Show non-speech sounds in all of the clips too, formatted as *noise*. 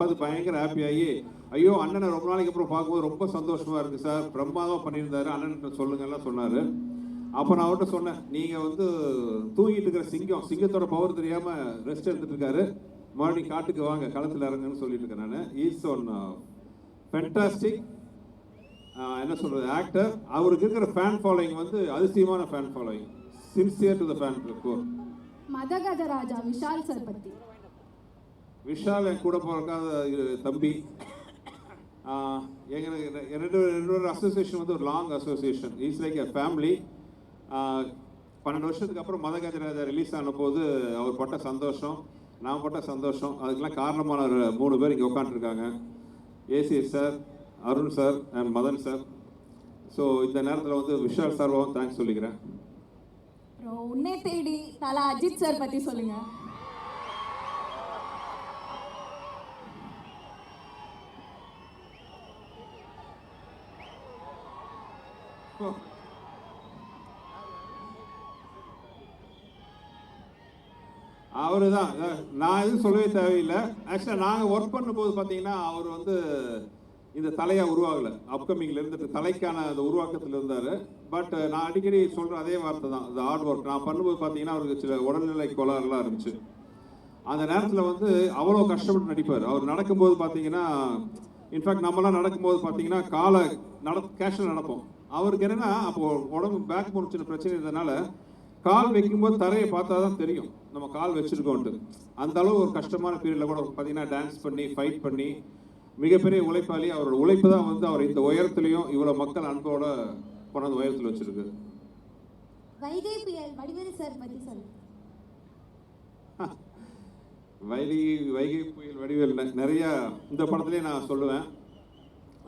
அது பயங்கர ஹாப்பி ஆகி ஐயோ அண்ணனை ரொம்ப நாளைக்கு அப்புறம் பார்க்கும்போது ரொம்ப சந்தோஷமா இருக்கு சார். பிரம்மாதம் பண்ணியிருந்தாரு. அண்ணன் சொல்லுங்கலாம் சொன்னாரு. அப்போ நான் அவர்கிட்ட சொன்னேன் நீங்கள் வந்து தூங்கிட்டு இருக்கிற சிங்கம் சிங்கத்தோட பவர் தெரியாமல் ரெஸ்ட் எடுத்துட்டு இருக்காரு. மறுபடியும் காட்டுக்கு வாங்க களத்தில் இறங்குன்னு சொல்லிட்டு இருக்கேன் நான். ஈஸ் ஒன் ஃபென்டாஸ்டிக் என்ன சொல்றது ஆக்டர் அவருக்கு இருக்கிற ஃபேன் ஃபாலோயிங் வந்து அதிசயமான fan following sincere to the fan core Madhagajaraja Vishal sir Vishal என் கூட பிறக்காத தம்பி. எங்களுக்கு ரெண்டு ரெண்டு ஒரு அசோசியேஷன் வந்து ஒரு long association is like a family பன்னெண்டு வருஷத்துக்கு அப்புறம் மதகஜராஜா ரிலீஸ் ஆன போது அவர் பட்ட சந்தோஷம் நான் பட்ட சந்தோஷம். அதுக்கெல்லாம் காரணமான ஒரு மூணு பேர் இங்கே உட்காந்துருக்காங்க ACS sir Arun sir and Madan sir. So இந்த நேரத்தில் வந்து விஷால் சார்வாகவும் தேங்க்ஸ் சொல்லிக்கிறேன். அப்புறம் உன்னை தேடி தலா அஜித் சார் பற்றி சொல்லுங்கள் அவர் தான் நான் எதுவும் சொல்லவே தேவையில்லை. ஆக்சுவலாக நாங்கள் ஒர்க் பண்ணும்போது பார்த்தீங்கன்னா அவர் வந்து இந்த தலையாக உருவாகலை அப்கமிங்கில் இருந்துட்டு தலைக்கான அந்த உருவாக்கத்தில் இருந்தார். பட் நான் அடிக்கடி சொல்கிற அதே வார்த்தை தான். இந்த ஹார்ட் ஒர்க் நான் பண்ணும்போது பார்த்தீங்கன்னா அவருக்கு சில உடல்நிலை கோளாறுலாம் இருந்துச்சு. அந்த நேரத்தில் வந்து அவ்வளோ கஷ்டப்பட்டு நடிப்பார். அவர் நடக்கும்போது பார்த்தீங்கன்னா இன்ஃபேக்ட் நம்மலாம் நடக்கும்போது பார்த்தீங்கன்னா காலை நட கேஷில் நடப்போம். அவருக்கு என்னென்னா அப்போ உடம்பு பேக் போன சின்ன பிரச்சனை இருந்ததுனால கால் வைக்கும்போது தரையை பார்த்தா தான் தெரியும். நம்ம கால் வச்சிருக்கோன்ட்டு. அந்த அளவு ஒரு கஷ்டமான பீரியடில் கூட பார்த்தீங்கன்னா டான்ஸ் பண்ணி ஃபைட் பண்ணி மிகப்பெரிய உழைப்பாளி. அவரோட உழைப்பு தான் வந்து அவர் இந்த உயரத்துலையும் இவ்வளோ மக்கள் அன்போட கொண்டாந்து உயரத்தில் வச்சிருக்கு. வைகை புயல் வடிவேலு சார் பத்தி சொல்லு *laughs* வைகை வைகை புயல் வடிவேல் நிறைய இந்த படத்துலயே நான் சொல்லுவேன்.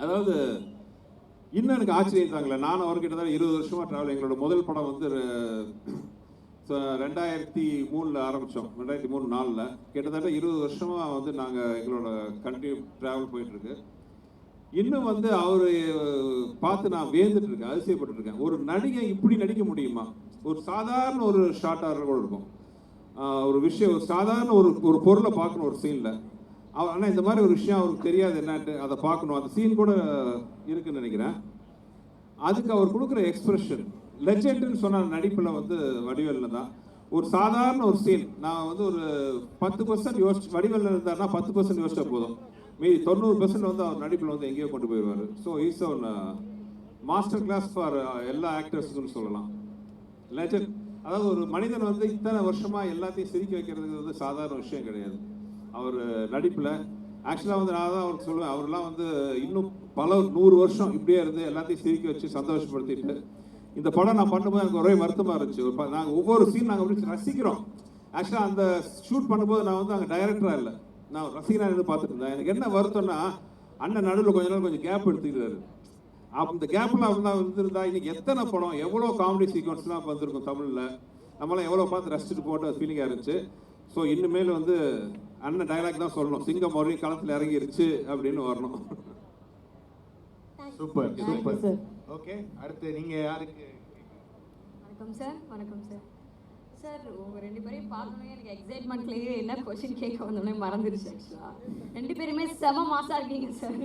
அதாவது இன்னும் எனக்கு ஆச்சரியம் தாங்களே நான் அவர்கிட்ட தான் இருபது வருஷமா டிராவல் எங்களோட முதல் படம் வந்து ரெண்டாயிரத்தி மூணில் ஆரம்பித்தோம் ரெண்டாயிரத்தி மூணு நாலில் கிட்டத்தட்ட இருபது வருஷமாக வந்து நாங்கள் எங்களோட கண்டினியூ ட்ராவல் போயிட்டுருக்கு. இன்னும் வந்து அவர் பார்த்து நான் வேந்துட்டுருக்கேன் இருக்கேன் ஒரு நடிகை இப்படி நடிக்க முடியுமா? ஒரு சாதாரண ஒரு ஷார்ட்டாக கூட இருக்கும். ஒரு விஷயம் ஒரு சாதாரண ஒரு ஒரு பொருளை பார்க்கணும் ஒரு சீனில் அவர் ஆனால் இந்த மாதிரி ஒரு விஷயம் அவருக்கு தெரியாது என்னன்ட்டு அதை பார்க்கணும். அந்த சீன் கூட இருக்குன்னு நினைக்கிறேன். அதுக்கு அவர் கொடுக்குற எக்ஸ்பிரஷன் லெஜெண்டுன்னு சொன்ன நடிப்பில் வந்து வடிவேலில் தான். ஒரு சாதாரண ஒரு சீன் நான் வந்து ஒரு பத்து பர்சன்ட் யோசிச்சு வடிவேலில் இருந்தாருன்னா பத்து பர்சன்ட் யோசிச்சா போதும். மீதி தொண்ணூறு பர்சன்ட் வந்து அவர் நடிப்பில் வந்து எங்கேயோ கொண்டு போயிடுவார் so is one master class for எல்லா ஆக்டர்ஸுக்குன்னு சொல்லலாம். லெஜெண்ட் அதாவது ஒரு மனிதன் வந்து இத்தனை வருஷமாக எல்லாத்தையும் சிரிக்க வைக்கிறது வந்து சாதாரண விஷயம் கிடையாது. அவர் நடிப்பில் ஆக்சுவலாக வந்து நான் தான் அவருக்கு சொல்லுவேன். அவர்லாம் வந்து இன்னும் பல நூறு வருஷம் இப்படியே இருந்து எல்லாத்தையும் சிரிக்க வச்சு சந்தோஷப்படுத்திட்டு இந்த படம் நான் பண்ணும்போது எனக்கு ஒரே வருத்தமாக இருந்துச்சு. நாங்கள் ஒவ்வொரு சீன் நாங்கள் அப்படி ரசிக்கிறோம். ஆக்சுவலாக அந்த ஷூட் பண்ணும்போது நான் வந்து அங்கே டைரக்டராக இல்லை. நான் ரசிகனாக இருந்து பார்த்துட்டு இருந்தேன். எனக்கு என்ன வருத்தம்னா அண்ணன் நடுவில் கொஞ்ச நாள் கொஞ்சம் கேப் எடுத்துக்கிறாரு அப்ப இந்த கேப்ல இருந்தா இருந்திருந்தா இன்னைக்கு எத்தனை படம் எவ்வளோ காமெடி சீக்வன்ஸ்லாம் வந்திருக்கும் தமிழ்ல? நம்மளாம் எவ்வளோ பார்த்து ரசிச்சுட்டு போட்ட ஃபீலிங்காக இருந்துச்சு. ஸோ இனிமேல் வந்து அண்ணன் டயலாக் தான் சொல்லணும். சிங்கம் மறுபடியும் களத்தில் இறங்கிருச்சு அப்படின்னு வரணும். சூப்பர் சூப்பர் சார் ஓகே அடுத்து நீங்க யாருக்கு வணக்கம் சார் வணக்கம் சார். சார் உங்க ரெண்டு பேரையும் பார்க்கணும் எனக்கு எக்ஸைட்மெண்ட்லேயே என்ன கொஸ்டின் கேட்க வந்தோடனே மறந்துருச்சு ஆக்சுவலா ரெண்டு பேருமே செம மாசா இருக்கீங்க சார்.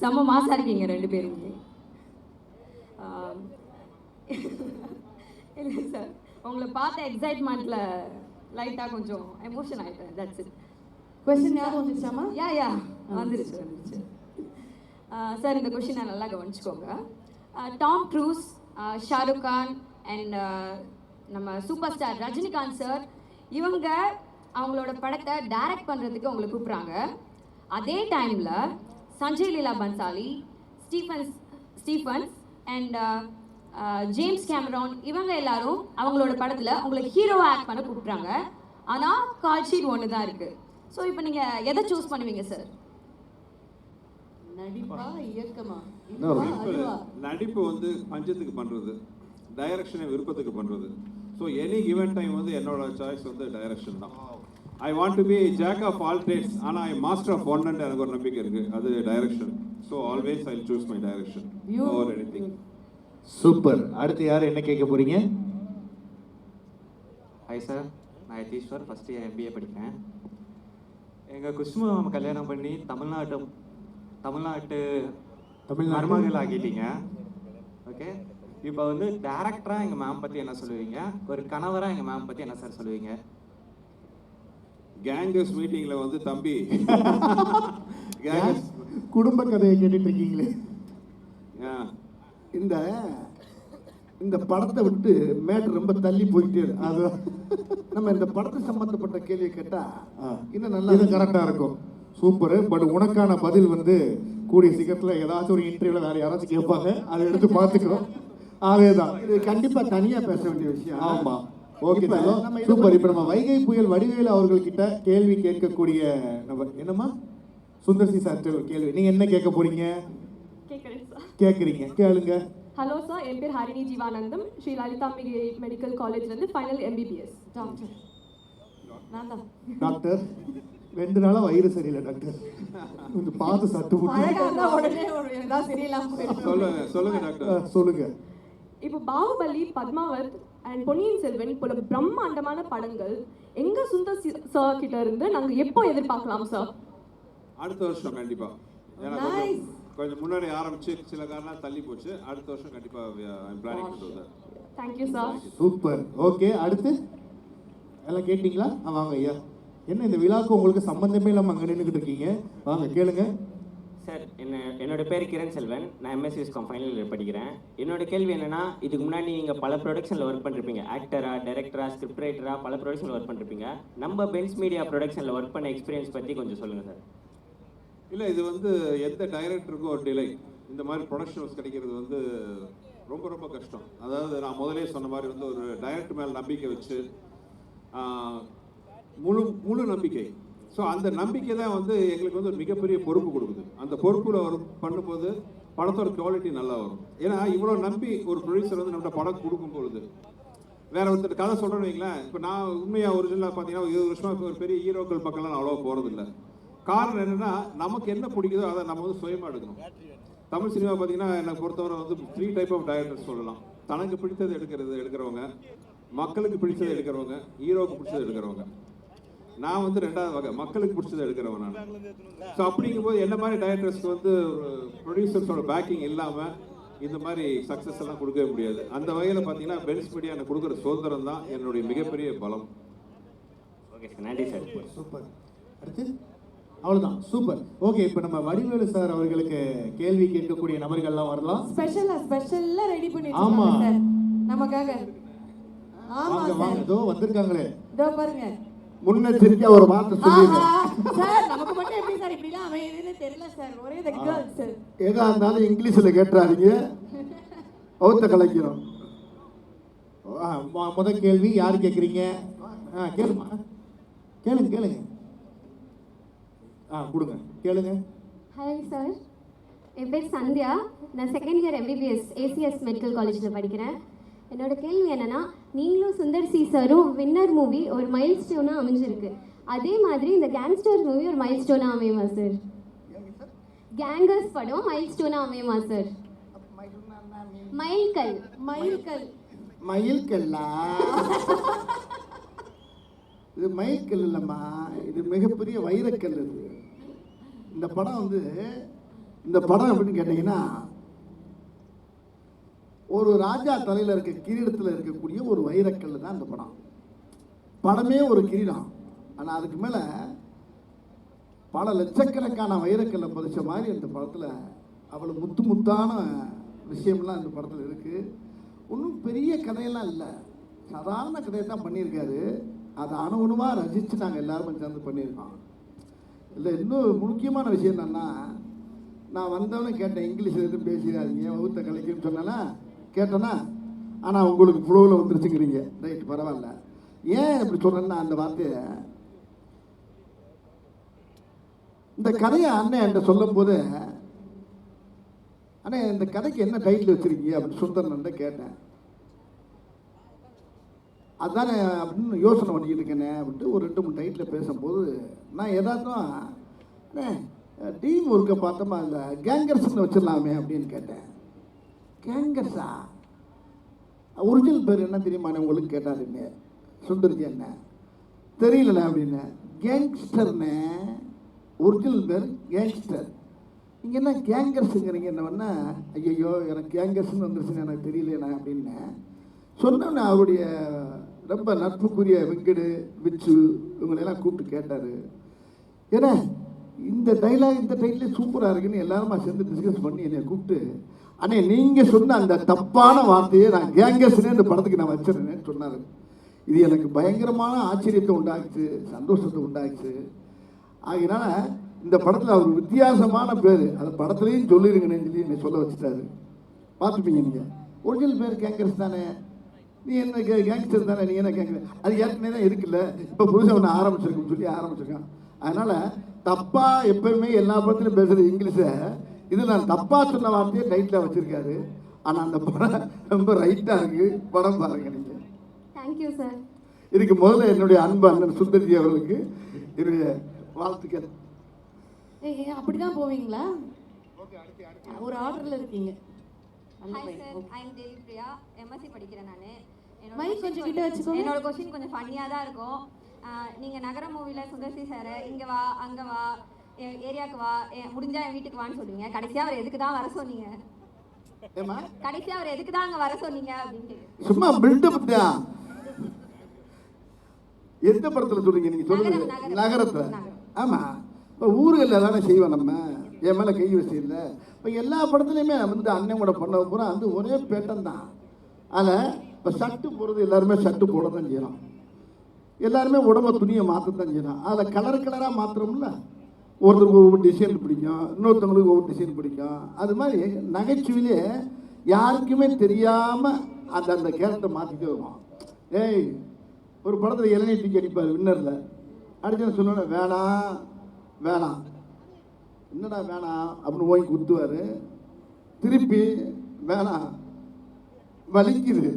செம மாசா இருக்கீங்க ரெண்டு பேருமே. இல்லை சார் உங்களை பார்த்த எக்ஸைட்மெண்ட்ல லைட்டாக கொஞ்சம் எமோஷன் ஆயிட்டேன் தட்ஸ் இட் கொஸ்டின் ஞாபகம் வந்துச்சாமா யா யா வந்துருச்சு வந்துருச்சு. Uh, சார் இந்த கொஷின் நான் நல்லா கவனிச்சுக்கோங்க. Tom Cruise Shahrukh Khan and நம்ம சூப்பர் ஸ்டார் ரஜினிகாந்த் சார் இவங்க அவங்களோட படத்தை டைரக்ட் பண்ணுறதுக்கு உங்களை கூப்பிட்றாங்க. அதே டைமில் Sanjay Leela Bhansali Stephens Stephens and James Cameron இவங்க எல்லாரும் அவங்களோட படத்தில் உங்களுக்கு ஹீரோவாக ஆக்ட் பண்ண கூப்பிட்றாங்க. ஆனால் கால் ஷீட் ஒன்று தான் இருக்குது ஸோ இப்போ நீங்கள் எதை சூஸ் பண்ணுவீங்க சார் நடிப்பா இயக்கமா? வந்து பஞ்சத்துக்கு பண்றது டைரக்ஷனை விருப்பத்துக்கு பண்றது. ஸோ எனி given டைம் வந்து என்னோட சாய்ஸ் வந்து டைரக்ஷன் தான். I want to be jack of all trades ஆனால் ஐ மாஸ்டர் ஆஃப் ஒன் எனக்கு ஒரு நம்பிக்கை இருக்கு. அது direction so always I choose my direction. Over anything super அடுத்து யார் என்ன கேட்க போறீங்க? ஹாய் சார் நான் யதீஸ்வர் ஃபஸ்ட் இயர் எம்பிஏ படிக்கிறேன். எங்கள் குஷ்மு கல்யாணம் பண்ணி தமிழ்நாட்டு தமிழ்நாட்டு தமிழ்நாடு? மருமகள் ஆக்கிட்டீங்க ஓகே இப்போ வந்து டேரக்டராக எங்கள் மேம் பற்றி என்ன சொல்லுவீங்க? ஒரு கணவராக எங்கள் மேம் பற்றி என்ன சார் சொல்லுவீங்க? கேங்கர்ஸ் மீட்டிங்ல வந்து தம்பி. *laughs* கேங்கர்ஸ் குடும்ப கதையை கேட்டுட்டு இருக்கீங்களே. இந்த இந்த படத்தை விட்டு மேட் ரொம்ப தள்ளி போயிட்டே அது நம்ம இந்த படத்தை சம்பந்தப்பட்ட கேள்வியை கேட்டா ஆ. இன்னும் நல்லா இது கரெக்டா இருக்கும். சூப்பர். பட் உனக்கான பதில் வந்து கூடிய சீக்கிரத்துல ஏதாச்சும் ஒரு இன்டர்வியூல வேற யாராச்சும் கேட்பாங்க. அதை எடுத்து பார்த்துக்கிறோம். அதேதான். இது கண்டிப்பா தனியா பேச வேண்டிய விஷயம். ஆமா. ஓகே நம்ம சூப்பர். இப்போ நம்ம வைகை புயல் வடிவேலு அவர்கள்கிட்ட கேள்வி கேட்கக்கூடிய நபர் என்னம்மா? சுந்தர்சி சார் கேள்வி. நீங்க என்ன கேட்க போறீங்க? கேக்குறீங்க. கேளுங்க. ஹலோ சார் என் பேர் ஹரிணி ஜீவானந்தம். ஸ்ரீ லலிதாம்பிகை மெடிக்கல் காலேஜ்லேருந்து ஃபைனல் எம்பிபிஎஸ் டாக்டர். டாக்டர். ரெண்டு நாளா வயிறு சரியில்லை டாக்டர் கொஞ்சம் பார்த்து சட்டு சொல்லுங்க சொல்லுங்க டாக்டர் சொல்லுங்க. இப்போ பாகுபலி பத்மாவத் அண்ட் பொன்னியின் செல்வன் போல பிரம்மாண்டமான படங்கள் எங்க சுந்தர் சார் கிட்ட இருந்து நாங்க எப்போ எதிர்பார்க்கலாம் சார் அடுத்த வருஷம் கண்டிப்பா. ஏன்னா கொஞ்சம் கொஞ்சம் முன்னாடி ஆரம்பிச்சு சில காரணம் தள்ளி போச்சு. அடுத்த வருஷம் கண்டிப்பா பிளானிங் பண்ணுறது தேங்க்யூ சார் சூப்பர் ஓகே அடுத்து? எல்லாம் கேட்டிங்களா? ஆ வாங்க ஐயா. என்ன இந்த விழாக்கு உங்களுக்கு சம்பந்தமே இல்லாம அங்க நின்றுக்கிட்டு இருக்கீங்க? வாங்க கேளுங்க. சார் என்ன என்னோட பேர் கிரண் செல்வன். நான் எம்எஸ்சி விஸ்காம் ஃபைனல் இயர் படிக்கிறேன். என்னோட கேள்வி என்னன்னா இதுக்கு முன்னாடி நீங்கள் பல ப்ரொடக்ஷனில் ஒர்க் பண்ணிருப்பீங்க. ஆக்டரா டைரக்டரா ஸ்கிரிப்ட் ரைட்டரா பல ப்ரொடக்ஷனில் ஒர்க் பண்ணிருப்பீங்க. நம்ம பென்ஸ் மீடியா ப்ரொடக்ஷனில் ஒர்க் பண்ண எக்ஸ்பீரியன்ஸ் பற்றி கொஞ்சம் சொல்லுங்கள் சார். இல்லை இது வந்து எந்த டைரக்டருக்கும் ஒரு டிலே இந்த மாதிரி ப்ரொடக்ஷன்ஸ் கிடைக்கிறது வந்து ரொம்ப ரொம்ப கஷ்டம். அதாவது நான் முதலே சொன்ன மாதிரி வந்து ஒரு டைரக்டர் மேல் நம்பிக்கை வச்சு முழு முழு நம்பிக்கை. ஸோ அந்த நம்பிக்கை தான் வந்து எங்களுக்கு வந்து ஒரு மிகப்பெரிய பொறுப்பு கொடுக்குது. அந்த பொறுப்பில் வரும் பண்ணும்போது படத்தோட குவாலிட்டி நல்லா வரும். ஏன்னா இவ்வளோ நம்பி ஒரு ப்ரொடியூசர் வந்து நம்மகிட்ட படம் கொடுக்கும் பொழுது வேற ஒருத்தர் கதை சொல்கிறேன்னு வைங்களேன் இப்போ நான் உண்மையாக ஒரிஜினலாக பார்த்தீங்கன்னா இருபது வருஷமாக இப்போ ஒரு பெரிய ஹீரோக்கள் பக்கம்லாம் நான் அவ்வளோவா போகிறதில்ல காரணம் என்னென்னா நமக்கு என்ன பிடிக்குதோ அதை நம்ம வந்து சுயமாக எடுக்கணும். தமிழ் சினிமா பார்த்தீங்கன்னா என்னை பொறுத்தவரை வந்து த்ரீ டைப் ஆஃப் டைரக்டர்ஸ் சொல்லலாம். தனக்கு பிடித்தது எடுக்கிறது எடுக்கிறவங்க மக்களுக்கு பிடிச்சதை எடுக்கிறவங்க ஹீரோவுக்கு பிடிச்சதை எடுக்கிறவங்க. நான் வந்து ரெண்டாவது வகை மக்களுக்கு பிடிச்சதை எடுக்கிறவன் நான். ஸோ அப்படிங்கும்போது என்ன மாதிரி டைரக்டர்ஸ்க்கு வந்து ப்ரொடியூசர்ஸோட பேக்கிங் இல்லாமல் இந்த மாதிரி சக்ஸஸ் எல்லாம் கொடுக்கவே முடியாது. அந்த வகையில் பார்த்தீங்கன்னா பென்ஸ் மீடியா எனக்கு கொடுக்குற சுதந்திரம் தான் என்னுடைய மிகப்பெரிய பலம். ஓகே சார் நன்றி சார் சூப்பர் அடுத்து? அவ்வளவுதான். சூப்பர் ஓகே இப்போ நம்ம வடிவேலு சார் அவர்களுக்கு கேள்வி கேட்கக்கூடிய நபர்கள்லாம் வரலாம். ஸ்பெஷலா ஸ்பெஷலா ரெடி பண்ணி ஆமா. வச்சிருக்காங்க சார் நமக்காக ஆமா வாங்க. வாங்க சார் இதோ வந்திருக்காங்களே. இதோ பாருங்க. முன்னெச்சரிக்கையா ஒரு வார்த்தை சொல்லிடுறேன். சார் நமக்கு மட்டும் எப்படி சார்? இப்படிலாம் அமையுதுன்னு தெரியல சார். ஒரே the girls சார். எதா இருந்தாலும் இங்கிலீஷ்ல கேட்டுறாதீங்க. அவுத்த கலைக்கிறோம் முத கேள்வி யார் கேட்குறீங்க ஆ கேளுமா? கேளுங்க கேளுங்க. ஆ கொடுங்க. கேளுங்க. ஹாய் சார் என் பேர் சந்தியா. நான் second year MBBS ACS medical காலேஜில் படிக்கிறேன். என்னோட கேள்வி என்னன்னா நீங்களும் சுந்தர் சி சாரும் வின்னர் மூவி ஒரு மைல் ஸ்டோனாக அமைஞ்சிருக்கு. அதே மாதிரி இந்த கேங்ஸ்டர் மூவி ஒரு மைல் ஸ்டோனாக அமையுமா சார் கேங்கர்ஸ் படம் மைல் ஸ்டோனாக அமையுமா. சார் மைல்கல் மயில்கல். மயில்கல்லா? இது மயில்கல் இல்லைம்மா. இது மிகப்பெரிய வைரக்கல் இது. இந்த படம் வந்து இந்த படம் எப்படின்னு கேட்டிங்கன்னா ஒரு ராஜா தலையில் இருக்க கிரீடத்தில் இருக்கக்கூடிய ஒரு வைரக்கல் தான் இந்த படம். படமே ஒரு கிரீடம். ஆனால் அதுக்கு மேலே பல லட்சக்கணக்கான வைரக்கல்லை பதிச்ச மாதிரி இந்த படத்தில் அவ்வளோ முத்து முத்தான விஷயம்லாம் இந்த படத்தில் இருக்குது ஒன்றும் பெரிய கதையெல்லாம் இல்லை. சாதாரண கதையை தான் பண்ணியிருக்காரு. அதை அணுகுணமாக ரசித்து நாங்கள் எல்லாருமே சேர்ந்து பண்ணியிருக்கோம். இல்லை இன்னும் முக்கியமான விஷயம் என்னன்னா நான் வந்தவனே கேட்டேன் இங்கிலீஷில் எதுவும் பேசிடாதீங்க வகுத்த கலைக்குன்னு சொன்னேன்னா கேட்டேன்னா ஆனால் உங்களுக்கு ஃப்ளோவில் வந்துருச்சுங்கிறீங்க. ரைட் பரவாயில்ல. ஏன் இப்படி சொல்கிறேன்னா அந்த வார்த்தையை இந்த கதையை அண்ணன் என்கிட்ட சொல்லும் போது அண்ணே இந்த கதைக்கு என்ன டைட்டில் வச்சிருக்கீங்க? அப்படின்னு சுந்தரன் கேட்டேன். அதானே அப்படின்னு யோசனை பண்ணிக்கிட்டு இருக்கேனே அப்படின்ட்டு ஒரு ரெண்டு மூணு டைட்டில் பேசும்போது நான் எதாச்சும் டீம் ஒர்க்கை பார்த்தோமா இந்த கேங்கர்ஸ்ன்னு வச்சிடலாமே அப்படின்னு கேட்டேன். கேங்கர்ஸா ஒரிஜினல் பேர் என்ன தெரியுமா? உங்களுக்கு கேட்டாருங்க சுந்தர்ஜி என்ன? தெரியல அப்படின்னு. கேங்ஸ்டர்னு ஒரிஜினல் பேர் கேங்ஸ்டர் நீங்கள் என்ன கேங்கர்ஸுங்கிறீங்க என்னவென்னா ஐயோ எனக்கு கேங்கர்ஸ்னு வந்துருச்சுன்னு எனக்கு தெரியலண்ணா அப்படின்னு. சொன்னோன்னே அவருடைய ரொம்ப நட்புக்குரிய வெங்கடு விச்சு இவங்களெல்லாம் கூப்பிட்டு கேட்டார். ஏன்னா இந்த டைலாக் இந்த டைட்டில் சூப்பராக இருக்குன்னு எல்லாருமா சேர்ந்து டிஸ்கஸ் பண்ணி என்னை கூப்பிட்டு அண்ணே நீங்கள் சொன்ன அந்த தப்பான வார்த்தையை நான் கேங்கர்ஸ்னே இந்த படத்துக்கு நான் வச்சிருந்தேன்னு சொன்னார். இது எனக்கு பயங்கரமான ஆச்சரியத்தை உண்டாச்சு சந்தோஷத்தை உண்டாச்சு ஆகினால இந்த படத்தில் அவர் வித்தியாசமான பேர் அந்த படத்துலையும் சொல்லிருங்கன்னு சொல்லி என்னை சொல்ல வச்சுட்டாரு. பார்த்துப்பீங்க நீங்கள் ஒரிஜினல் பேர் கேங்கர்ஸ் தானே. நீ என்ன கே கேங்ஸ்டர் தானே நீ என்ன கேங்கர் அது ஏற்கனவே தான் இருக்குல்ல. இப்போ புதுசாக ஒன்று ஆரம்பிச்சிருக்குன்னு சொல்லி ஆரம்பிச்சிருக்கான் அதனால் தப்பாக எப்பயுமே எல்லா படத்துலையும் பேசுகிற இங்கிலீஷை. இது நான் தப்பாக சொன்ன வார்த்தையை டைட்டில் வச்சுருக்காரு. ஆனால் அந்த படம் ரொம்ப ரைட்டாக இருக்குது படம் பாருங்க நீங்கள் தேங்க்யூ சார் இதுக்கு முதல்ல என்னுடைய அன்பு அண்ணன் சுந்தர்ஜி அவர்களுக்கு என்னுடைய வாழ்த்துக்கள். ஏய் அப்படிதான் போவீங்களா? ஒரு ஆர்டர்ல இருக்கீங்க. Hi. Sir I am Devi Priya MSc படிக்கிறேன் நான். Mic கொஞ்சம் கிட்ட வச்சுக்கோங்க. என்னோட கொஸ்டின் கொஞ்சம் ஃபன்னியாக தான் இருக்கும். ஆஹ் நீங்க நகர மூவியில் சுந்தர்சி சார் இங்க வா அங்க வா ஏரியாவுக்கு வா முடிஞ்சா என் வீட்டுக்கு வான்னு சொல்லுவீங்க கடைசியா அவர் எதுக்கு தான் வர சொன்னீங்க? ஏமா கடைசியா அவர் எதுக்கு தான் அங்க வர சொன்னீங்க அப்படின்ட்டு. சும்மா பில்டப் தான் எந்த படத்துல சொல்றீங்க நீங்க சொல்லுங்க. நகரத்துல. ஆமா. இப்போ ஊர்களில் தானே செய்வோம் நம்ம. என் மேலே கை வச்சு இல்லை இப்போ எல்லா படத்துலையுமே வந்து அண்ணன் கூட பண்ண பூரா வந்து ஒரே பேட்டன் தான். அதில் இப்போ ஷர்ட்டு போடுறது எல்லாருமே ஷர்ட்டு போட தான் செய்யறோம். எல்லாருமே உடம்ப துணியை மாற்றத்தான் செய்யலாம் அதில் கலர் கலராக மாத்திரம்ல ஒருத்தருக்கு ஒவ்வொரு டிசைன் பிடிக்கும். இன்னொருத்தவங்களுக்கு ஒவ்வொரு டிசைன் பிடிக்கும். அது மாதிரி நகைச்சுவையிலே யாருக்குமே தெரியாமல் அந்த அந்த கேரக்டர் மாற்றிட்டே வருவோம் ஏய் ஒரு படத்தில் இளநீர் தூக்கி அடிப்பார் வின்னரில் அடிச்சு சொன்னோன்னே வேணாம் வேணாம் என்னடா வேணாம் அப்படின்னு போய் குத்துவார். திருப்பி வேணாம் வலிக்குது.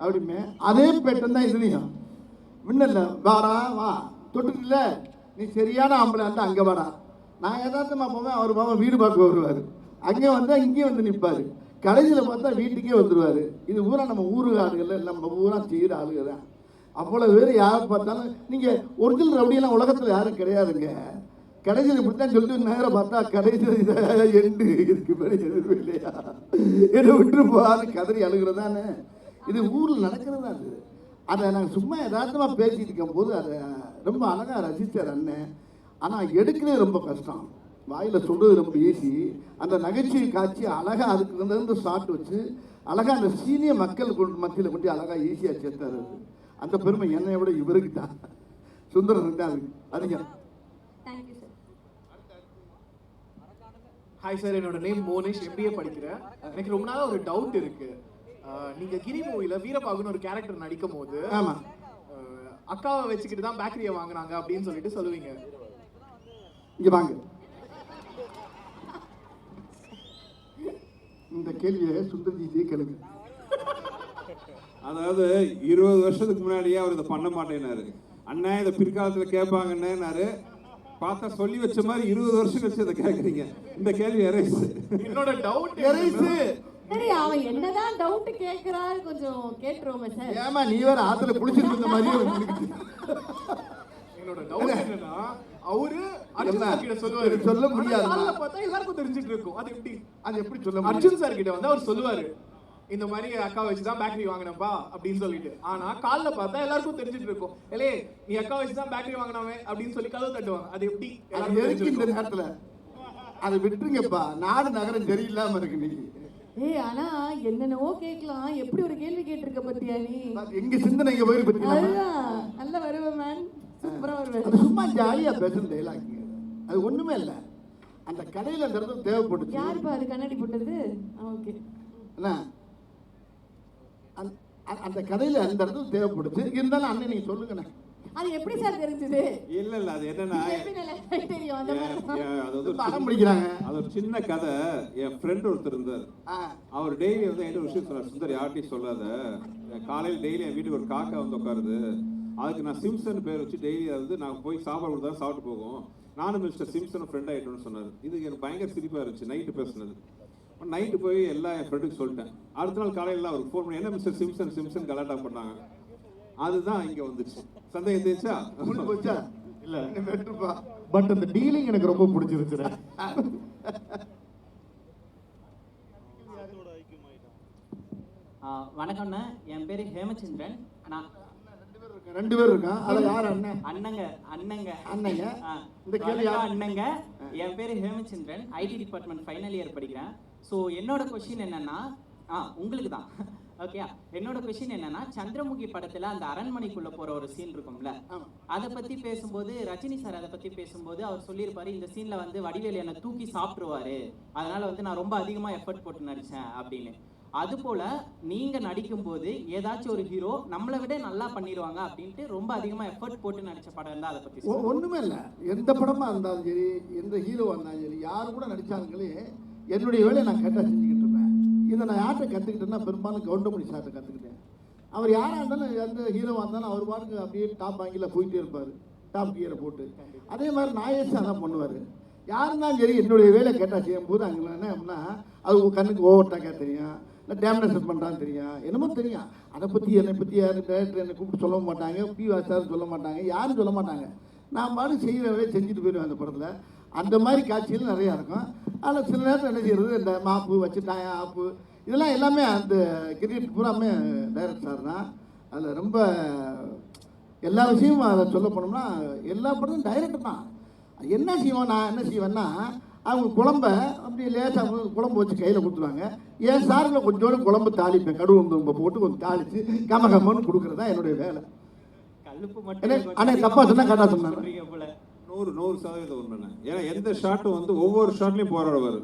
அப்படிமே அதே பேட்டன் தான் இதுலையும். முன்னல்ல வாடா வா. தொட்டுல நீ சரியான ஆம்பளை இருந்தால் அங்கே வாடா. நான் யதார்த்தமாக போவேன் அவர் மாமா வீடு பார்க்க வருவார். அங்கே வந்தால் இங்கேயும் வந்து நிற்பார் கடைசியில் பார்த்தா வீட்டுக்கே வந்துடுவார் இது பூரா நம்ம ஊரு ஆளுகள் நம்ம பூரா செய்கிற ஆளுங்க தான் அவ்வளோ பேர் யாரை பார்த்தாலும் நீங்கள் ஒரிஜினல் ரவுடியெல்லாம் உலகத்தில் யாரும் கிடையாதுங்க. கடைசியில் இப்படி தான் சொல்லிட்டு நேரம் பார்த்தா கடைசியில் இதை எண்டு. இதுக்கு மேலே எதுவும் இல்லையா? என்னை விட்டுருப்பா கதறி அழுகிறதானே. இது ஊரில் நடக்கிறது தான் அதை நாங்கள் சும்மா யதார்த்தமாக பேசிட்டு இருக்கும்போது அதை ரொம்ப அழகாக ரசித்தார் அண்ணன் ஆனால் எடுக்கிறது ரொம்ப கஷ்டம். வாயில் சொல்கிறது ரொம்ப ஈஸி அந்த நகைச்சுவை காட்சி அழகாக அதுக்கு இருந்து ஷாட் வச்சு அழகாக அந்த சீனிய மக்கள் கொண்டு மத்தியில் கொண்டு அழகாக ஈஸியாக சேர்த்தாரு அது. அந்த பெருமை என்னை விட இவருக்கு தான். சுந்தரனுக்கு தான் அது அதிகம் ஹாய் சார் என்னோட நேம் மோனிஷ் எம்பிஏ படிக்கிறேன். எனக்கு ரொம்ப நாளா ஒரு டவுட் இருக்கு. அஹ், நீங்க கிரி மூவில வீரபாகுன்னு ஒரு கேரக்டர் நடிக்கும் போது ஆமாம் அஹ், அக்காவை வச்சுக்கிட்டு தான் பேக்கரியை வாங்குனாங்க அப்படின்னு சொல்லிட்டு சொல்லுவீங்க. இங்கே வாங்க. இந்த கேள்வியை சுந்தர்ஜிஜியே கேளுங்க. அதாவது இருபது வருஷத்துக்கு முன்னாடியே அவர் இதை பண்ண மாட்டேனாரு அண்ணன் இதை பிற்காலத்துல கேட்பாங்கன்னாரு பார்த்தா சொல்லி வச்ச மாதிரி இருபது வருஷம் கழிச்சு இதை கேட்குறீங்க. இந்த கேள்வி எரேஸ் என்னோட டவுட் எரைஸு சரி அவன் என்னதான் டவுட் கேக்குறாரு கொஞ்சம் கேட்டுருவோமே சார். ஏமா நீ வேற ஆத்துல குளிச்சிட்டு இருந்த மாதிரியே உங்களுக்கு என்னோட டவுட் என்னன்னா அவரு அர்ஜுன் என்ன? சார் கிட்ட சொல்லுவாரு. எனக்கு சொல்ல முடியாது. ஆனா காலைல பார்த்தா எல்லாருக்கும் தெரிஞ்சிட்டு இருக்கும். அது எப்படி? அது எப்படி சொல்ல முடியும்? அர்ஜுன் சார் கிட்ட வந்து அவர் சொல்லுவாரு. இந்த மாதிரி அக்கா வச்சு தான் பேக்கரி வாங்கினப்பா அப்படின்னு சொல்லிட்டு. ஆனா காலைல பார்த்தா எல்லாருக்கும் தெரிஞ்சிட்டு இருக்கும். ஏலே நீ அக்கா வச்சு தான் பேக்கரி வாங்கினாவே அப்படின்னு சொல்லி கதவு தட்டுவாங்க. அது எப்படி? இந்த? நேரத்துல? அதை விட்டுருங்கப்பா. நாடு நகரம் சரியில்லாம இருக்கு இன்னைக்கு. ஏய் ஆனா என்னென்னவோ கேட்கலாம். எப்படி ஒரு கேள்வி கேட்டிருக்க பத்தியா நீ? எங்க சிந்தனை இங்க போயிரு அதுதான் நல்ல வருவேன் மேன் சூப்பரா வருவேன். சும்மா ஜாலியா பேசுற டைலாக் அது ஒண்ணுமே இல்ல. அந்த கடையில அந்த இடத்துல தேவைப்படுச்சு யாருப்பா அது கண்ணாடி போட்டது? ஓகே. என்ன அந்த- கடையில அந்த இடத்துல தேவைப்படுச்சு இருந்தாலும் அண்ணன் நீங்க சொல்லுங்கண்ணே. அது எப்படி சார் தெரிஞ்சது? இல்ல இல்ல அது என்னன்னா தெரியும் அந்த மாதிரி அது வந்து ஒரு படம் பிடிக்கிறாங்க. அது ஒரு சின்ன கதை. என் ஃப்ரெண்ட் ஒருத்தர் இருந்தார். அவர் டெய்லி வந்து ஒரு விஷயம் சொன்னார். சுந்தர் யார்ட்டையும் சொல்லாத. காலையில் டெய்லி என் வீட்டுக்கு ஒரு காக்கா வந்து உட்காருது. அதுக்கு நான் சிம்சன் பேர் வச்சு டெய்லி வந்து நான் போய் சாப்பாடு கொடுத்தா சாப்பிட்டு போகும். நானும் மிஸ்டர் சிம்சன் ஃப்ரெண்ட் ஆகிட்டோன்னு சொன்னார். இது எனக்கு பயங்கர சிரிப்பாக இருந்துச்சு. நைட்டு பேசுனது. நைட்டு போய் எல்லா என் ஃப்ரெண்டுக்கு சொல்லிட்டேன். அடுத்த நாள் காலையில் அவருக்கு ஃபோன் பண்ணி என்ன மிஸ்டர் சிம்சன் சிம்சன் கலாட்டா? பண்ணாங்க அதுதான் இங்கே வந்துச்சு. சந்தேகம் தெரிச்சா முடிஞ்சு போச்சா? இல்ல. வெட்டுப்பா பட் அந்த டீலிங் எனக்கு ரொம்ப பிடிச்சிருச்சுண்ணே வணக்கம்ண்ணா. என் பேர் ஹேமச்சந்திரன். நான் ரெண்டு பேர் இருக்கான் அதுல யார் அண்ணன்? அண்ணங்க அண்ணங்க. அண்ணங்க? ஆ, இந்த கேள்வி? அண்ணங்க. என் பேர் Hemachandran. IT department final year படிக்கிறேன். ஸோ என்னோட கொஷின் என்னன்னா ஆ உங்களுக்கு தான் ஓகே என்னோட கொஷின் என்னன்னா சந்திரமுகி படத்துல அந்த அரண்மனைக்குள்ள போற ஒரு சீன் இருக்கும்ல? அதை பத்தி பேசும்போது ரஜினி சார் அதை பத்தி பேசும்போது அவர் சொல்லியிருப்பாரு இந்த சீன்ல வந்து வடிவேலு என்னை தூக்கி சாப்பிட்டுருவாரு. அதனால வந்து நான் ரொம்ப அதிகமா எஃபர்ட் போட்டு நடிச்சேன் அப்படின்னு. அது போல நீங்க நடிக்கும்போது ஏதாச்சும் ஒரு ஹீரோ நம்மளை விட நல்லா பண்ணிடுவாங்க அப்படின்ட்டு ரொம்ப அதிகமா எஃபர்ட் போட்டு நடிச்ச படம் இருந்தா அதை பத்தி. ஒண்ணுமே இல்லை. எந்த படமா இருந்தாலும் சரி எந்த ஹீரோவா இருந்தாலும் சரி யார் கூட நடிச்சாங்களே என்னுடைய வேலையை நான் கரெக்டாக செஞ்சுக்கிட்டு இருப்பேன் இதை நான் யார்கிட்ட கற்றுக்கிட்டேன்னா பெரும்பாலும் கவுண்டமணி சார்கிட்ட கற்றுக்கிட்டேன் அவர் யாராக இருந்தாலும் எந்த ஹீரோவாக இருந்தாலும் அவர் பாட்டுக்கு அப்படியே டாப் வாங்கில போயிட்டே இருப்பார். டாப் கியரை போட்டு. அதே மாதிரி நாயேஷ் அதான் பண்ணுவார். யார் இருந்தாலும் சரி என்னுடைய வேலை கேட்டால் செய்யும் போது அங்கே என்ன அப்படின்னா அது உங்கள் கண்ணுக்கு ஓவர்டாக்காக தெரியும். இல்லை டேமினேஷன் பண்ணுறான்னு தெரியும். என்னமோ தெரியும். அதை பற்றி என்னை பற்றி யாரும் டேரக்டர் என்னை கூப்பிட்டு சொல்ல மாட்டாங்க. பி சார் சொல்ல மாட்டாங்க. யாரும் சொல்ல மாட்டாங்க. நான் பாடு செய்கிற வேலையை செஞ்சுட்டு போயிடுவேன் அந்த படத்தில். அந்த மாதிரி காட்சிகள் நிறையா இருக்கும். அதில் சில நேரத்தில் என்ன செய்யறது இந்த மாப்பு வச்சுட்டாங்க ஆப்பு. இதெல்லாம் எல்லாமே அந்த கிரிக்கெட் பூராமே டைரக்ட் சார் தான். அதில் ரொம்ப எல்லா விஷயமும் அதை சொல்ல போனோம்னா எல்லா படமும் டைரக்டர் தான். என்ன செய்வோம் நான் என்ன செய்வேன்னா அவங்க குழம்ப அப்படியே லேசாக குழம்பு வச்சு கையில் கொடுத்துருவாங்க. என் சார்பில் கொஞ்சோண்டு குழம்பு தாளிப்பேன். கடுகு உளுந்து போட்டு கொஞ்சம் தாளித்து கம கம்மன்னு கொடுக்குறது தான் என்னுடைய வேலை. கல்லுப்பு என்ன, மட்டும் அண்ணே, தப்பா நூறு நூறு சதவீதம் உண்மைண்ணே ஏன்னா எந்த ஷாட்டும் வந்து ஒவ்வொரு ஷாட்லையும் போராடுவார்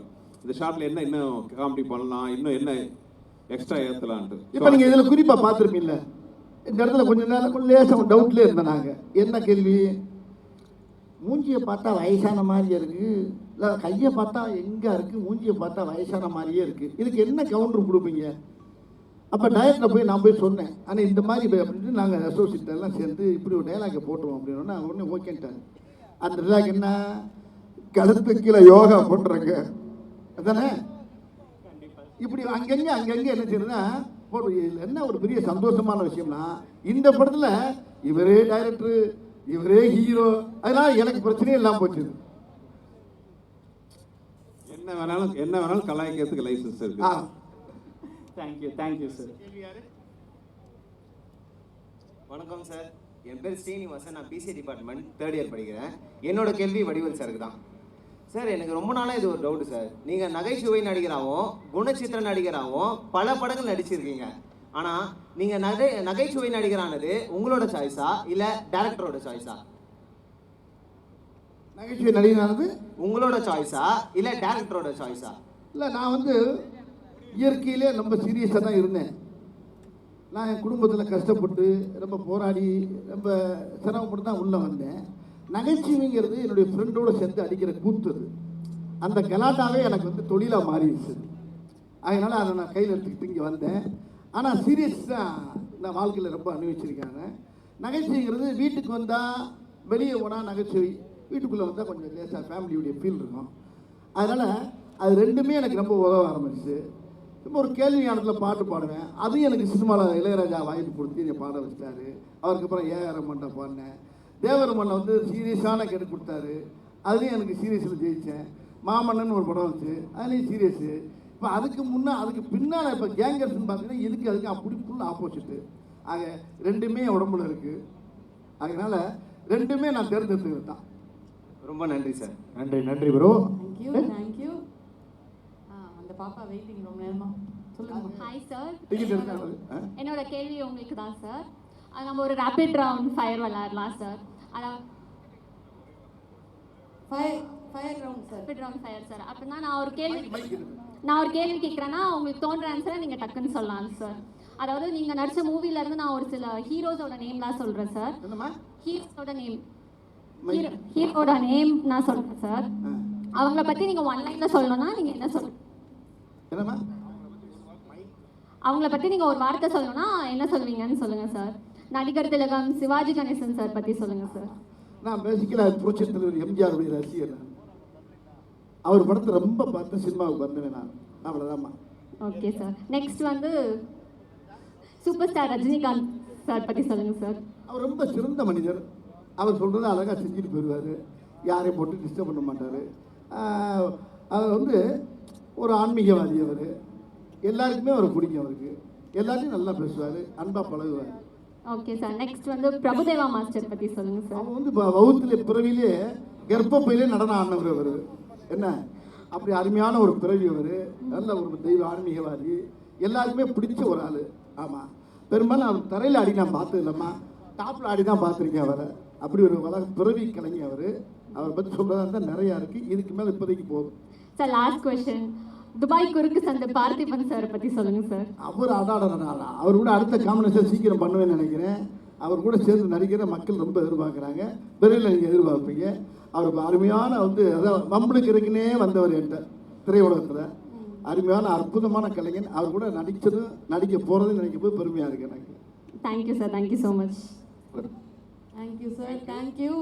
இந்த ஷாட்ல என்ன இன்னும் காமெடி பண்ணலாம் இன்னும் என்ன எக்ஸ்ட்ரா ஏற்றலான்ட்டு இப்போ நீங்கள் இதில் குறிப்பாக பார்த்துருப்பீங்கள இந்த இடத்துல கொஞ்ச நேரம் கொஞ்சம் லேசாக டவுட்லேயே இருந்தோம் நாங்கள் என்ன கேள்வி? மூஞ்சியை பார்த்தா வயசான மாதிரியே இருக்குது இல்லை கையை பார்த்தா எங்கே இருக்குது மூஞ்சியை பார்த்தா வயசான மாதிரியே இருக்குது இதுக்கு என்ன கவுண்டர் கொடுப்பீங்க? அப்போ டயட்டில் போய் நான் போய் சொன்னேன். ஆனால் இந்த மாதிரி அப்படின்ட்டு நாங்கள் அசோசியேட்டெல்லாம் சேர்ந்து இப்படி ஒரு டைலாக்கை போட்டுவோம் அப்படின்னா உடனே ஓகேன்ட்டாங்க அந்த என்ன? கழுத்து கீழே யோகா பண்ணுறங்க அதானே? இப்படி அங்கங்க அங்கங்க என்ன செய்யுதுன்னா ஒரு என்ன ஒரு பெரிய சந்தோஷமான விஷயம்னா இந்த படத்துல இவரே டைரக்டர் இவரே ஹீரோ அதனால எனக்கு பிரச்சனையே இல்லாம போச்சு. என்ன வேணாலும் என்ன வேணாலும் கலாய்க்கிறதுக்கு லைசன்ஸ் இருக்கு. Thank you thank you sir வணக்கம் சார் என் பேர் ஸ்ரீனிவாசன். நான் பிசி டிபார்ட்மெண்ட் தேர்ட் இயர் படிக்கிறேன். என்னோட கேள்வி வடிவேல் சாருக்கு தான். சார் எனக்கு ரொம்ப நாளாக இது ஒரு டவுட் சார் நீங்கள் நகைச்சுவை நடிகராகவும் குணச்சித்திர நடிகராகவும் பல படங்கள் நடிச்சிருக்கீங்க. ஆனால் நீங்கள் நகை நகைச்சுவை நடிகரானது உங்களோட சாய்ஸா இல்லை டேரக்டரோட சாய்ஸா நகைச்சுவை நடிகனானது உங்களோட சாய்ஸா இல்லை டேரக்டரோட சாய்ஸா இல்லை நான் வந்து இயற்கையிலே ரொம்ப சீரியஸாக தான் இருந்தேன். நான் என் குடும்பத்தில் கஷ்டப்பட்டு ரொம்ப போராடி ரொம்ப சிரமப்பட்டு தான் உள்ளே வந்தேன். நகைச்சுவைங்கிறது என்னுடைய ஃப்ரெண்டோட சேர்ந்து அடிக்கிற கூத்து அது. அந்த கலாட்டாவே எனக்கு வந்து தொழிலாக மாறிடுச்சு. அதனால் அதை நான் கையில் எடுத்துக்கிட்டு இங்கே வந்தேன். ஆனால் சீரியஸ் தான் நான் வாழ்க்கையில் ரொம்ப அனுபவிச்சிருக்காங்க. நகைச்சுவைங்கிறது வீட்டுக்கு வந்தால் வெளியே போனால் நகைச்சுவை. வீட்டுக்குள்ளே வந்தால் கொஞ்சம் லேசாக ஃபேமிலியுடைய ஃபீல் இருக்கும். அதனால் அது ரெண்டுமே எனக்கு ரொம்ப உதவ ஆரம்பிச்சு இப்போ ஒரு கேள்வி ஞானத்தில் பாட்டு பாடுவேன். அதுவும் எனக்கு சினிமாவில் இளையராஜா வாய்ப்பு கொடுத்து என்னை பாட வச்சிட்டாரு. அவருக்கு அப்புறம் ஏஆர் ரமன்ட்ட பாடினேன். தேவரமன்ல வந்து சீரியஸான கேட்டு கொடுத்தாரு. அதுலேயும் எனக்கு சீரியஸில் ஜெயித்தேன் மாமன்னன் ஒரு படம் வந்துச்சு. அதுலேயும் சீரியஸு. இப்போ அதுக்கு முன்னே அதுக்கு பின்னால் இப்போ கேங்கர்ஸ்னு பார்த்தீங்கன்னா இதுக்கு அதுக்கு அப்படி ஃபுல் ஆப்போசிட்டு ஆக ரெண்டுமே என் உடம்புல இருக்குது அதனால் ரெண்டுமே நான் தேர்ந்தெடுத்துக்கிறது தான் ரொம்ப நன்றி சார். நன்றி நன்றி ப்ரோ பாப்பா வெயிட்டிங் ரொம்ப நேரமா? சொல்லுங்க. Hi sir ticket? என்னோட கேள்வி உங்களுக்கு தான் சார் அது நம்ம ஒரு ரேபிட் ரவுண்ட் ஃபயர் விளையாடலாம் சார் அதான். Fire fire round sir rapid round fire sir அப்படின்னா நான் ஒரு கேள்வி நான் ஒரு கேள்வி கேட்குறேன்னா உங்களுக்கு தோன்ற ஆன்சரை நீங்கள் டக்குன்னு சொல்லலாம் சார் அதாவது நீங்கள் நடித்த மூவிலேருந்து நான் ஒரு சில ஹீரோஸோட நேம்லாம் சொல்கிறேன் சார் ஹீரோஸோட நேம் ஹீரோ ஹீரோட நேம் நான் சொல்கிறேன் சார் அவங்கள பற்றி நீங்கள் ஒன் லைனில் சொல்லணும்னா நீங்கள் என்ன சொல் என்னம்மா? அவங்கள பற்றி நீங்கள் ஒரு வார்த்தை சொல்லணும்னா என்ன சொல்லுவீங்கன்னு சொல்லுங்கள் சார் நடிகர் திலகம் சிவாஜி கணேசன் சார் பற்றி சொல்லுங்கள் சார் நான் பேசிக்கலாக புரட்சி தலைவர் எம்ஜிஆருடைய ரசிகர் அவர் படத்தை ரொம்ப பார்த்து சினிமாவுக்கு வந்தேன் நான். அவ்வளோதாம்மா ஓகே சார் நெக்ஸ்ட் வந்து சூப்பர் ஸ்டார் ரஜினிகாந்த் சார் பற்றி சொல்லுங்கள் சார் அவர் ரொம்ப சிறந்த மனிதர். அவர் சொல்கிறத அழகாக செஞ்சுட்டு போயிடுவார். யாரையும் போட்டு டிஸ்டர்ப் பண்ண மாட்டார். அவர் வந்து ஒரு ஆன்மீகவாதி அவர். எல்லாருக்குமே அவர் பிடிக்கும் அவருக்கு. எல்லாத்தையும் நல்லா பேசுவார் அன்பாக பழகுவார். ஓகே சார் நெக்ஸ்ட் வந்து பிரபுதேவா மாஸ்டர் பற்றி சொல்லுங்கள் சார் அவன் வந்து இப்போ வகுத்துல பிறவிலே கர்ப்பப்பையிலே நடனம் ஆடினவர் அவர். என்ன? அப்படி அருமையான ஒரு பிறவி அவர். நல்ல ஒரு தெய்வ ஆன்மீகவாதி. எல்லாருக்குமே பிடிச்ச ஒரு ஆள். ஆமாம் பெரும்பாலும் அவர் தரையில் ஆடி நான் பார்த்தது இல்லைம்மா டாப்பில் ஆடி தான் பார்த்துருக்கேன் அவரை. அப்படி ஒரு வள பிறவி கலைஞர் அவர். அவரை பற்றி சொல்கிறதா இருந்தால் நிறையா இருக்குது இதுக்கு மேலே இப்போதைக்கு போதும். சார் லாஸ்ட் கொஸ்டின் துபாய் குறுக்கு சந்தை பார்த்திபன் சார் பற்றி சொல்லுங்கள் சார் அவர் அடாடா அவர் கூட அடுத்த காம்பினேஷன் சீக்கிரம் பண்ணுவேன்னு நினைக்கிறேன். அவர் கூட சேர்ந்து நடிக்கிற மக்கள் ரொம்ப எதிர்பார்க்குறாங்க. விரைவில் நீங்கள் எதிர்பார்ப்பீங்க. அவர் அருமையான வந்து அதாவது மம்பளுக்கு இருக்குன்னே வந்தவர் என்கிட்ட திரையுலகத்தில். அருமையான அற்புதமான கலைஞன். அவர் கூட நடிச்சதும் நடிக்க போகிறதும் நினைக்கும் போது பெருமையாக இருக்கு எனக்கு. Thank you sir thank you so much thank you sir thank you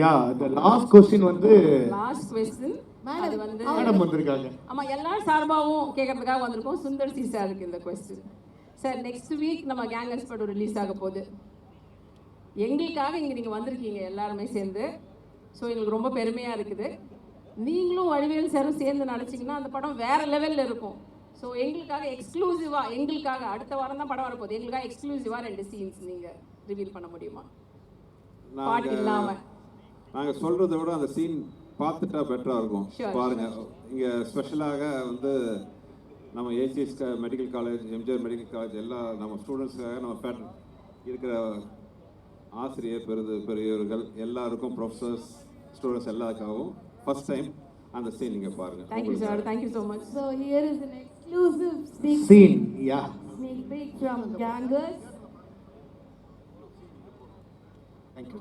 yeah இந்த லாஸ்ட் கொஸ்டின் வந்து லாஸ்ட் கொஸ்டின் அது வந்து மேடம் வந்திருக்காங்க. ஆமா எல்லா சார்பாகவும் கேட்கறதுக்காக வந்திருக்கோம். சுந்தர் சி சாருக்கு இந்த கொஸ்டின் சார் நெக்ஸ்ட் வீக் நம்ம கேங்கர்ஸ் படம் ரிலீஸ் ஆக போகுது. எங்களுக்காக இங்கே நீங்கள் வந்திருக்கீங்க எல்லாருமே சேர்ந்து. ஸோ எங்களுக்கு ரொம்ப பெருமையாக இருக்குது. நீங்களும் வடிவேல் சாரும் சேர்ந்து நடிச்சிங்கன்னா அந்த படம் வேற லெவலில் இருக்கும். ஸோ எங்களுக்காக எக்ஸ்க்ளூசிவாக எங்களுக்காக அடுத்த வாரம் தான் படம் வரப்போகுது. எங்களுக்காக எக்ஸ்க்ளூசிவாக ரெண்டு சீன்ஸ் நீங்கள் ரிவீல் பண்ண முடியுமா? பாட்டு இல்லாமல் நாங்கள் சொல்கிறத விட அந்த சீன் பார்த்துட்டா பெட்டராக இருக்கும். பாருங்கள் இங்கே ஸ்பெஷலாக வந்து நம்ம ACS medical college MGR medical college எல்லா நம்ம ஸ்டூடெண்ட்ஸுக்காக நம்ம பேட் இருக்கிற ஆசிரியர் பெருது பெரியவர்கள் எல்லாருக்கும் ப்ரொஃபஸர்ஸ் ஸ்டூடெண்ட்ஸ் எல்லாருக்காகவும் ஃபர்ஸ்ட் டைம் அந்த சீன் நீங்கள் பாருங்கள் thank you sir thank you so much so here is an exclusive sneak scene yeah sneak peek from Gangers thank you